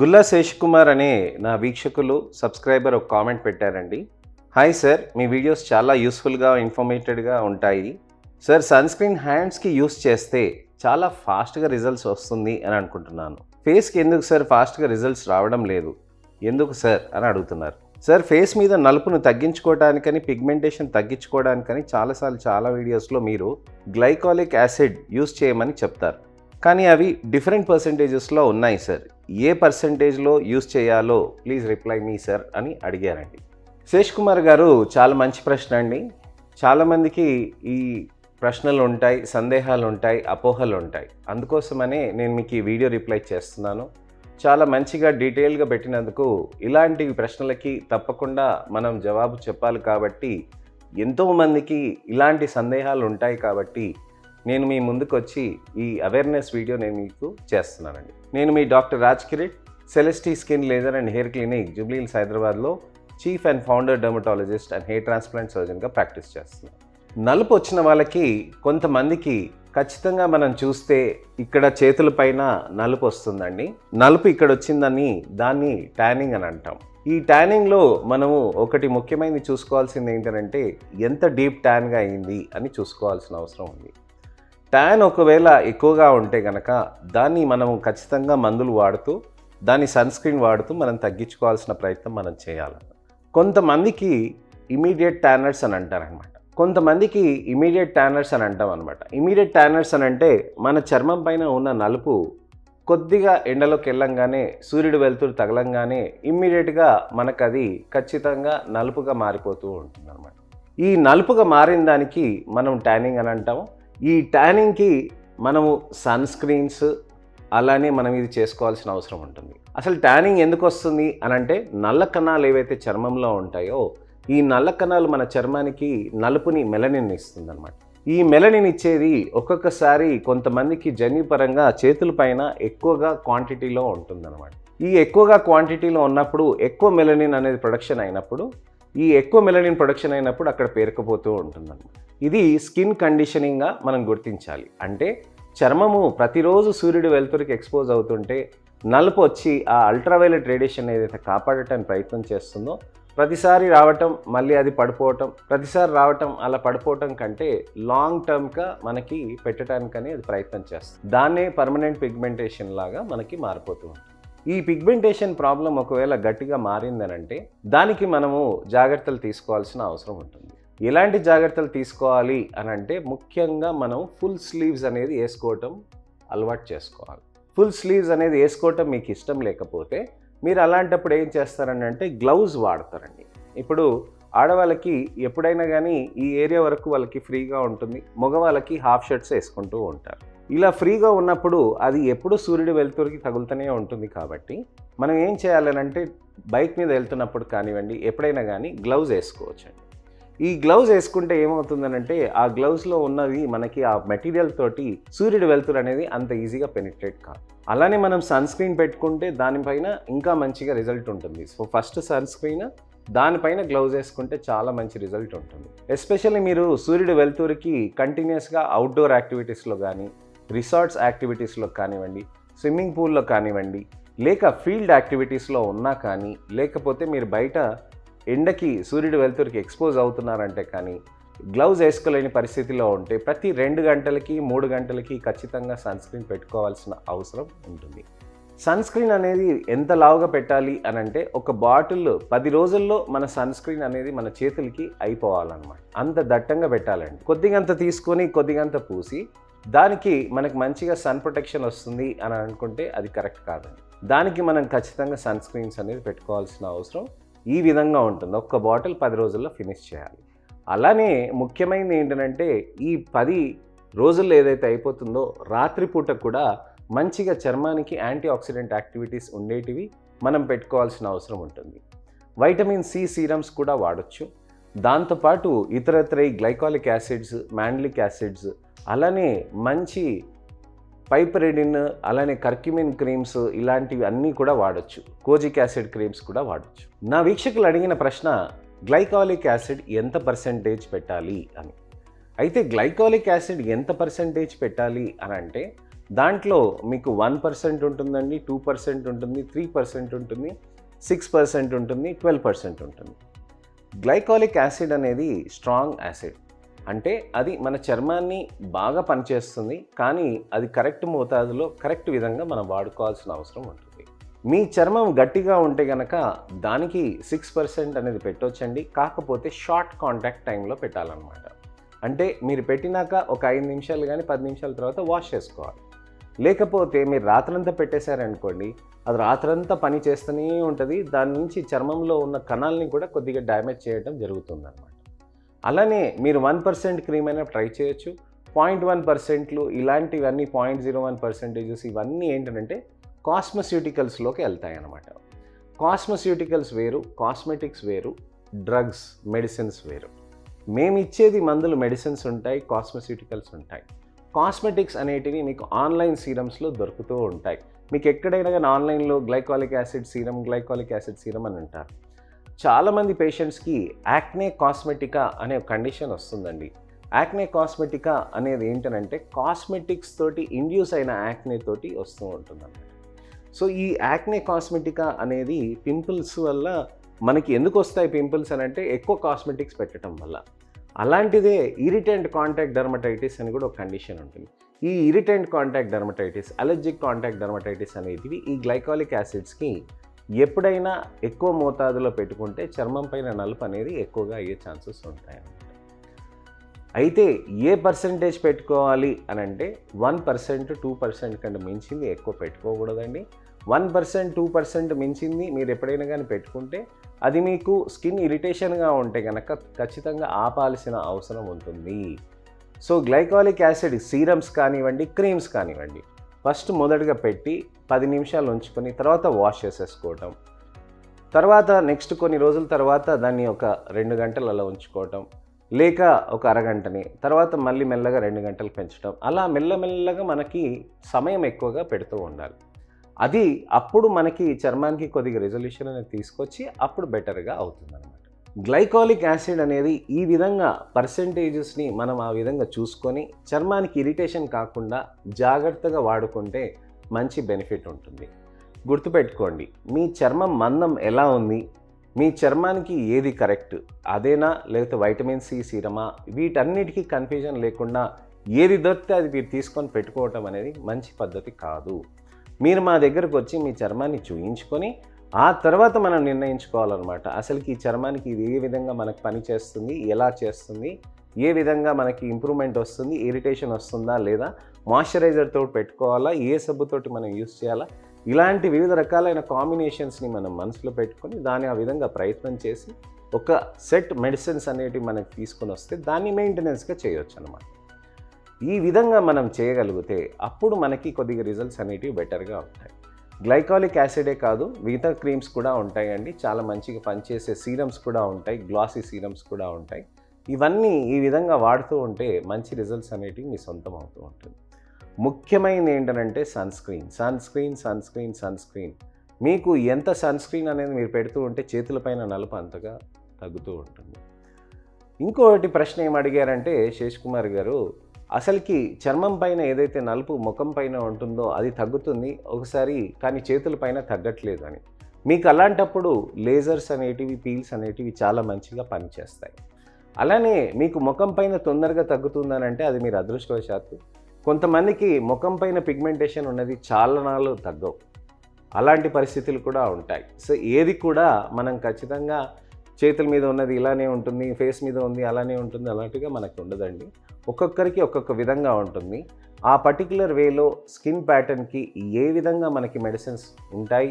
గుల్లా శేష్ కుమార్ అనే నా వీక్షకులు సబ్స్క్రైబర్ ఒక కామెంట్ పెట్టారండి. హాయ్ సార్ మీ వీడియోస్ చాలా యూస్ఫుల్గా ఇన్ఫర్మేటెడ్గా ఉంటాయి. సార్ సన్ స్క్రీన్ హ్యాండ్స్కి యూస్ చేస్తే చాలా ఫాస్ట్గా రిజల్ట్స్ వస్తుంది అని అనుకుంటున్నాను. ఫేస్కి ఎందుకు సార్ ఫాస్ట్గా రిజల్ట్స్ రావడం లేదు? ఎందుకు సార్ అని అడుగుతున్నారు. సార్ ఫేస్ మీద నలుపును తగ్గించుకోవడానికని పిగ్మెంటేషన్ తగ్గించుకోవడానికని చాలాసార్లు చాలా వీడియోస్లో మీరు గ్లైకాలిక్ యాసిడ్ యూస్ చేయమని చెప్తారు. కానీ అవి డిఫరెంట్ పర్సంటేజెస్లో ఉన్నాయి సార్ ఏ పర్సంటేజ్లో యూస్ చేయాలో ప్లీజ్ రిప్లై మీ సార్ అని అడిగారండి. శేష్ కుమార్ గారు చాలా మంచి ప్రశ్న అండి. చాలామందికి ఈ ప్రశ్నలు ఉంటాయి సందేహాలు ఉంటాయి అపోహలు ఉంటాయి. అందుకోసమనే నేను మీకు ఈ వీడియో రిప్లై చేస్తున్నాను. చాలా మంచిగా డీటెయిల్గా పెట్టినందుకు ఇలాంటి ప్రశ్నలకి తప్పకుండా మనం జవాబు చెప్పాలి కాబట్టి ఎంతోమందికి ఇలాంటి సందేహాలు ఉంటాయి కాబట్టి నేను మీ ముందుకు వచ్చి ఈ అవేర్నెస్ వీడియో నేను మీకు చేస్తున్నానండి. నేను మీ doctor Raj Kirit Celestee skin laser and hair clinic Jubilee Hills హైదరాబాద్లో chief and founder dermatologist and hair transplant సర్జన్గా practice చేస్తున్నాను. నలుపు వచ్చిన వాళ్ళకి కొంతమందికి ఖచ్చితంగా మనం చూస్తే ఇక్కడ చేతులపైన నలుపు వస్తుందండి. నలుపు ఇక్కడ వచ్చిందని దాన్ని ట్యానింగ్ అని అంటాం. ఈ ట్యానింగ్లో మనము ఒకటి ముఖ్యమైనది చూసుకోవాల్సింది ఏంటంటే ఎంత డీప్ ట్యాన్గా అయింది అని చూసుకోవాల్సిన అవసరం ఉంది. ట్యాన్ ఒకవేళ ఎక్కువగా ఉంటే కనుక దాన్ని మనం ఖచ్చితంగా మందులు వాడుతూ దాన్ని సన్ స్క్రీన్ వాడుతూ మనం తగ్గించుకోవాల్సిన ప్రయత్నం మనం చేయాలి. కొంతమందికి ఇమీడియట్ ట్యానర్స్ అని అంటారనమాట కొంతమందికి ఇమీడియట్ ట్యానర్స్ అని అంటాం అనమాట ఇమీడియట్ ట్యానర్స్ అని అంటే మన చర్మం పైన ఉన్న నలుపు కొద్దిగా ఎండలోకి వెళ్ళంగానే సూర్యుడు వెలుతురు తగలంగానే ఇమ్మీడియట్గా మనకు అది ఖచ్చితంగా నలుపుగా మారిపోతూ ఉంటుంది అనమాట ఈ నలుపుగా మారిన దానికి మనం ట్యానింగ్ అని అంటాము. ఈ ట్యానింగ్కి మనము సన్ స్క్రీన్స్ అలానే మనం ఇది చేసుకోవాల్సిన అవసరం ఉంటుంది. అసలు ట్యానింగ్ ఎందుకు వస్తుంది అని అంటే నల్ల కణాలు ఏవైతే చర్మంలో ఉంటాయో ఈ నల్ల కణాలు మన చర్మానికి నలుపుని మెలనిన్ ఇస్తుంది అనమాట ఈ మెలనిన్ ఇచ్చేది ఒక్కొక్కసారి కొంతమందికి జన్యుపరంగా చేతుల పైన ఎక్కువగా క్వాంటిటీలో ఉంటుందన్నమాట. ఈ ఎక్కువగా క్వాంటిటీలో ఉన్నప్పుడు ఎక్కువ మెలనిన్ అనేది ప్రొడక్షన్ అయినప్పుడు ఈ ఎక్కువ మెలనిన్ ప్రొడక్షన్ అయినప్పుడు అక్కడ పేరుకుపోతూ ఉంటుందన్నమాట. ఇది స్కిన్ కండిషనింగ్గా మనం గుర్తించాలి. అంటే చర్మము ప్రతిరోజు సూర్యుడు వెలుతురికి ఎక్స్పోజ్ అవుతుంటే నలుపు వచ్చి ఆ అల్ట్రావైలెట్ రేడియేషన్ ఏదైతే కాపాడటానికి ప్రయత్నం చేస్తుందో ప్రతిసారి రావటం మళ్ళీ అది పడిపోవటం ప్రతిసారి రావటం అలా పడిపోవటం కంటే లాంగ్ టర్మ్గా మనకి పెట్టడానికని అది ప్రయత్నం చేస్తుంది. దాన్నే పర్మనెంట్ పిగ్మెంటేషన్ లాగా మనకి మారిపోతూ ఉంటుంది. ఈ పిగ్మెంటేషన్ ప్రాబ్లం ఒకవేళ గట్టిగా మారిందనంటే దానికి మనము జాగ్రత్తలు తీసుకోవాల్సిన అవసరం ఉంటుంది. ఎలాంటి జాగ్రత్తలు తీసుకోవాలి అని అంటే ముఖ్యంగా మనం ఫుల్ స్లీవ్స్ అనేది వేసుకోవటం అలవాటు చేసుకోవాలి. ఫుల్ స్లీవ్స్ అనేది వేసుకోవటం మీకు ఇష్టం లేకపోతే మీరు అలాంటప్పుడు ఏం చేస్తారని అంటే గ్లౌజ్ వాడతారండి. ఇప్పుడు ఆడవాళ్ళకి ఎప్పుడైనా కానీ ఈ ఏరియా వరకు వాళ్ళకి ఫ్రీగా ఉంటుంది. మగవాళ్ళకి హాఫ్ షర్ట్స్ వేసుకుంటూ ఉంటారు. ఇలా ఫ్రీగా ఉన్నప్పుడు అది ఎప్పుడు సూర్యుడు వెలుతురికి తగులుతూనే ఉంటుంది కాబట్టి మనం ఏం చేయాలనంటే బైక్ మీద వెళ్తున్నప్పుడు కానివ్వండి ఎప్పుడైనా కానీ గ్లౌజ్ వేసుకోవచ్చండి. ఈ గ్లౌజ్ వేసుకుంటే ఏమవుతుందనంటే ఆ గ్లౌజ్లో ఉన్నది మనకి ఆ మెటీరియల్ తోటి సూర్యుడు వెలుతురు అనేది అంత ఈజీగా పెనిట్రేట్ కాదు. అలానే మనం సన్ స్క్రీన్ పెట్టుకుంటే దానిపైన ఇంకా మంచిగా రిజల్ట్ ఉంటుంది. సో ఫస్ట్ సన్ స్క్రీన్ దానిపైన గ్లౌజ్ వేసుకుంటే చాలా మంచి రిజల్ట్ ఉంటుంది. ఎస్పెషల్లీ మీరు సూర్యుడు వెలుతురికి కంటిన్యూస్గా అవుట్డోర్ యాక్టివిటీస్లో కానీ రిసార్ట్స్ యాక్టివిటీస్లో కానివ్వండి స్విమ్మింగ్ పూల్లో కానివ్వండి లేక ఫీల్డ్ యాక్టివిటీస్లో ఉన్నా కానీ లేకపోతే మీరు బయట ఎండకి సూర్యుడు వెలుతురికి ఎక్స్పోజ్ అవుతున్నారంటే కానీ గ్లౌజ్ వేసుకోలేని పరిస్థితిలో ఉంటే ప్రతి రెండు గంటలకి మూడు గంటలకి ఖచ్చితంగా సన్ స్క్రీన్ పెట్టుకోవాల్సిన అవసరం ఉంటుంది. సన్ స్క్రీన్ అనేది ఎంత లావుగా పెట్టాలి అని అంటే ఒక బాటిల్ పది రోజుల్లో మన సన్ స్క్రీన్ అనేది మన చేతులకి అయిపోవాలన్నమాట. అంత దట్టంగా పెట్టాలండి. కొద్దిగంత తీసుకొని కొద్దిగంత పూసి దానికి మనకు మంచిగా సన్ ప్రొటెక్షన్ వస్తుంది అని అనుకుంటే అది కరెక్ట్ కాదండి. దానికి మనం ఖచ్చితంగా సన్ స్క్రీన్స్ అనేది పెట్టుకోవాల్సిన అవసరం ఈ విధంగా ఉంటుంది. ఒక్క బాటిల్ పది రోజుల్లో ఫినిష్ చేయాలి. అలానే ముఖ్యమైనది ఏంటంటే ఈ పది రోజుల్లో ఏదైతే అయిపోతుందో రాత్రిపూట కూడా మంచిగా చర్మానికి యాంటీ ఆక్సిడెంట్ యాక్టివిటీస్ ఉండేటివి మనం పెట్టుకోవాల్సిన అవసరం ఉంటుంది. వైటమిన్ సి సీరమ్స్ కూడా వాడచ్చు. దాంతోపాటు ఇతరత్ర గ్లైకాలిక్ యాసిడ్స్ మ్యాండ్లిక్ యాసిడ్స్ అలానే మంచి పైపరెడిన్ అలానే కర్క్యుమిన్ క్రీమ్స్ ఇలాంటివి అన్నీ కూడా వాడచ్చు. కోజిక్ యాసిడ్ క్రీమ్స్ కూడా వాడచ్చు. నా వీక్షకులు అడిగిన ప్రశ్న గ్లైకాలిక్ యాసిడ్ ఎంత పర్సెంటేజ్ పెట్టాలి అని. అయితే గ్లైకాలిక్ యాసిడ్ ఎంత పర్సెంటేజ్ పెట్టాలి అని అంటే దాంట్లో మీకు వన్ పర్సెంట్ ఉంటుందండి టూ పర్సెంట్ ఉంటుంది త్రీ పర్సెంట్ ఉంటుంది సిక్స్ పర్సెంట్ ఉంటుంది ట్వెల్వ్ పర్సెంట్ ఉంటుంది. గ్లైకాలిక్ యాసిడ్ అనేది స్ట్రాంగ్ యాసిడ్. అంటే అది మన చర్మాన్ని బాగా పనిచేస్తుంది కానీ అది కరెక్ట్ మోతాదులో కరెక్ట్ విధంగా మనం వాడుకోవాల్సిన అవసరం ఉంటుంది. మీ చర్మం గట్టిగా ఉంటే గనక దానికి సిక్స్ పర్సెంట్ అనేది పెట్టొచ్చండి కాకపోతే షార్ట్ కాంటాక్ట్ టైంలో పెట్టాలన్నమాట. అంటే మీరు పెట్టినాక ఒక ఐదు నిమిషాలు కానీ పది నిమిషాల తర్వాత వాష్ చేసుకోవాలి. లేకపోతే మీరు రాత్రంతా పెట్టేశారనుకోండి అది రాత్రంతా పని చేస్తూనే ఉంటుంది దాని నుంచి చర్మంలో ఉన్న కణాలని కూడా కొద్దిగా డ్యామేజ్ చేయడం జరుగుతుంది అనమాట అలానే మీరు వన్ పర్సెంట్ క్రీమ్ అయినా ట్రై చేయొచ్చు. పాయింట్ వన్ పర్సెంట్లు ఇలాంటివన్నీ పాయింట్ జీరో వన్ పర్సెంటేజెస్ ఇవన్నీ ఏంటంటే కాస్మెస్యూటికల్స్లోకి వెళ్తాయి అన్నమాట కాస్మెస్యూటికల్స్ వేరు కాస్మెటిక్స్ వేరు డ్రగ్స్ మెడిసిన్స్ వేరు. మేము ఇచ్చేది మందులు మెడిసిన్స్ ఉంటాయి కాస్మెస్యూటికల్స్ ఉంటాయి. కాస్మెటిక్స్ అనేటివి మీకు ఆన్లైన్ సీరమ్స్లో దొరుకుతూ ఉంటాయి. మీకు ఎక్కడైనా కానీ ఆన్లైన్లో glycolic acid serum glycolic acid serum అని అంటారు. చాలామంది పేషెంట్స్కి యాక్నే కాస్మెటికా అనే కండిషన్ వస్తుందండి. యాక్నే కాస్మెటికా అనేది ఏంటనంటే కాస్మెటిక్స్ తోటి ఇండ్యూస్ అయిన యాక్నే తోటి వస్తూ ఉంటుంది సో ఈ యాక్నే కాస్మెటికా అనేది పింపుల్స్ వల్ల మనకి ఎందుకు వస్తాయి పింపుల్స్ అని అంటే ఎక్కువ కాస్మెటిక్స్ పెట్టడం వల్ల. అలాంటిదే ఇరిటెంట్ కాంటాక్ట్ డర్మటైటిస్ అని కూడా ఒక కండిషన్ ఉంటుంది. ఈ irritant contact dermatitis allergic contact dermatitis అనేటివి ఈ గ్లైకాలిక్ యాసిడ్స్కి ఎప్పుడైనా ఎక్కువ మోతాదులో పెట్టుకుంటే చర్మం పైన నలుపు అనేది ఎక్కువగా అయ్యే ఛాన్సెస్ ఉంటాయి అయితే ఏ పర్సంటేజ్ పెట్టుకోవాలి అని అంటే వన్ పర్సెంట్ టూ పర్సెంట్ కంటే మించింది ఎక్కువ పెట్టుకోకూడదండి. వన్ పర్సెంట్ టూ పర్సెంట్ మించింది మీరు ఎప్పుడైనా కానీ పెట్టుకుంటే అది మీకు స్కిన్ ఇరిటేషన్గా ఉంటే కనుక ఖచ్చితంగా ఆపాల్సిన అవసరం ఉంటుంది. సో గ్లైకాలిక్ యాసిడ్ సీరమ్స్ కానివ్వండి క్రీమ్స్ కానివ్వండి ఫస్ట్ మొదటగా పెట్టి పది నిమిషాలు ఉంచుకొని తర్వాత వాష్ చేసేసుకోవటం. తర్వాత నెక్స్ట్ కొన్ని రోజుల తర్వాత దాన్ని ఒక రెండు గంటలు అలా ఉంచుకోవటం. లేక ఒక అరగంటని తర్వాత మళ్ళీ మెల్లగా రెండు గంటలు పెంచడం అలా మెల్లమెల్లగా మనకి సమయం ఎక్కువగా పెడుతూ ఉండాలి. అది అప్పుడు మనకి చర్మానికి కొద్దిగా రెజల్యూషన్ అనేది తీసుకొచ్చి అప్పుడు బెటర్గా అవుతుంది అనమాట గ్లైకాలిక్ యాసిడ్ అనేది ఈ విధంగా పర్సంటేజెస్ని మనం ఆ విధంగా చూసుకొని చర్మానికి ఇరిటేషన్ కాకుండా జాగ్రత్తగా వాడుకుంటే మంచి బెనిఫిట్ ఉంటుంది. గుర్తుపెట్టుకోండి మీ చర్మం మందం ఎలా ఉంది? మీ చర్మానికి ఏది కరెక్ట్ అదేనా లేకపోతే వైటమిన్ సి సీరమా వీటన్నిటికీ కన్ఫ్యూజన్ లేకుండా ఏది దొరికితే అది మీరు తీసుకొని పెట్టుకోవటం అనేది మంచి పద్ధతి కాదు. మీరు మా దగ్గరకు వచ్చి మీ చర్మాన్ని చూయించుకొని ఆ తర్వాత మనం నిర్ణయించుకోవాలన్నమాట. అసలుకి ఈ చర్మానికి ఇది ఏ విధంగా మనకు పని చేస్తుంది ఎలా చేస్తుంది ఏ విధంగా మనకి ఇంప్రూవ్మెంట్ వస్తుంది ఇరిటేషన్ వస్తుందా లేదా మాయిశ్చరైజర్తో పెట్టుకోవాలా ఏ సబ్బుతోటి మనం యూస్ చేయాలా ఇలాంటి వివిధ రకాలైన కాంబినేషన్స్ని మనం మనసులో పెట్టుకొని దాన్ని ఆ విధంగా ప్రయత్నం చేసి ఒక సెట్ మెడిసిన్స్ అనేటివి మనకి తీసుకొని వస్తే దాన్ని మెయింటెనెన్స్గా చేయొచ్చు అనమాట ఈ విధంగా మనం చేయగలిగితే అప్పుడు మనకి కొద్దిగా రిజల్ట్స్ అనేటివి బెటర్గా ఉంటాయి. గ్లైకాలిక్ యాసిడే కాదు మిగతా క్రీమ్స్ కూడా ఉంటాయండి. చాలా మంచిగా పనిచేసే సీరమ్స్ కూడా ఉంటాయి గ్లాసీ సీరమ్స్ కూడా ఉంటాయి. ఇవన్నీ ఈ విధంగా వాడుతూ ఉంటే మంచి రిజల్ట్స్ అనేటివి మీ సొంతం అవుతూ ఉంటుంది. ముఖ్యమైనది ఏంటంటే sun screen sun screen sun screen sun screen మీకు ఎంత సన్ స్క్రీన్ అనేది మీరు పెడుతూ ఉంటే చేతులపైన నలుపు అంతగా తగ్గుతూ ఉంటుంది. ఇంకొకటి ప్రశ్న ఏం అడిగారంటే శేష్ కుమార్ గారు అసలుకి చర్మం పైన ఏదైతే నలుపు ముఖం పైన ఉంటుందో అది తగ్గుతుంది. ఒకసారి కానీ చేతుల పైన తగ్గట్లేదు అని మీకు అలాంటప్పుడు లేజర్స్ అనేటివి పీల్స్ అనేటివి చాలా మంచిగా పనిచేస్తాయి. అలానే మీకు ముఖం పైన తొందరగా తగ్గుతుందని అంటే అది మీరు అదృష్టవశాత్తు. కొంతమందికి ముఖం పైన పిగ్మెంటేషన్ ఉన్నది చాలా నాళ్ళు తగ్గవు. అలాంటి పరిస్థితులు కూడా ఉంటాయి. సో ఏది కూడా మనం ఖచ్చితంగా చేతుల మీద ఉన్నది ఇలానే ఉంటుంది ఫేస్ మీద ఉంది అలానే ఉంటుంది అలాంటిగా మనకు ఉండదండి. ఒక్కొక్కరికి ఒక్కొక్క విధంగా ఉంటుంది. ఆ పర్టికులర్ వేలో స్కిన్ ప్యాటర్న్కి ఏ విధంగా మనకి మెడిసిన్స్ ఉంటాయి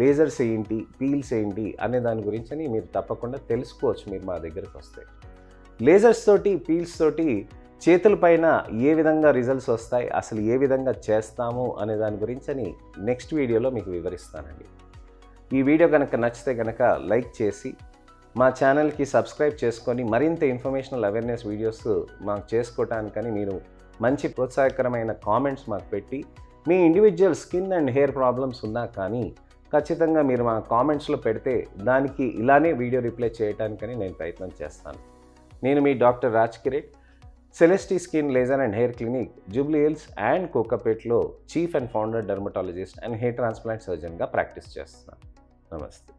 లేజర్స్ ఏంటి పీల్స్ ఏంటి అనే దాని గురించి అని మీరు తప్పకుండా తెలుసుకోవచ్చు మీరు మా దగ్గరికి వస్తే. లేజర్స్ తోటి పీల్స్ తోటి చేతుల పైన ఏ విధంగా రిజల్ట్స్ వస్తాయి అసలు ఏ విధంగా చేస్తాము అనే దాని గురించి నెక్స్ట్ వీడియోలో మీకు వివరిస్తానండి. ఈ వీడియో కనుక నచ్చితే కనుక లైక్ చేసి మా ఛానల్కి సబ్స్క్రైబ్ చేసుకొని మరింత ఇన్ఫర్మేషనల్ అవేర్నెస్ వీడియోస్ మాకు చేసుకోవటానికని మీరు మంచి ప్రోత్సాహకరమైన కామెంట్స్ మాకు పెట్టి మీ individual skin and hair problems ఉన్నా కానీ ఖచ్చితంగా మీరు మా కామెంట్స్లో పెడితే దానికి ఇలానే వీడియో రిప్లై చేయడానికని నేను ప్రయత్నం చేస్తాను. నేను మీ doctor Raj Kiret Celestee skin laser and hair clinic Jubilee Hills and కోకపేట్లో chief and founder dermatologist and hair transplant సర్జన్గా practice చేస్తున్నాను. నమస్తే.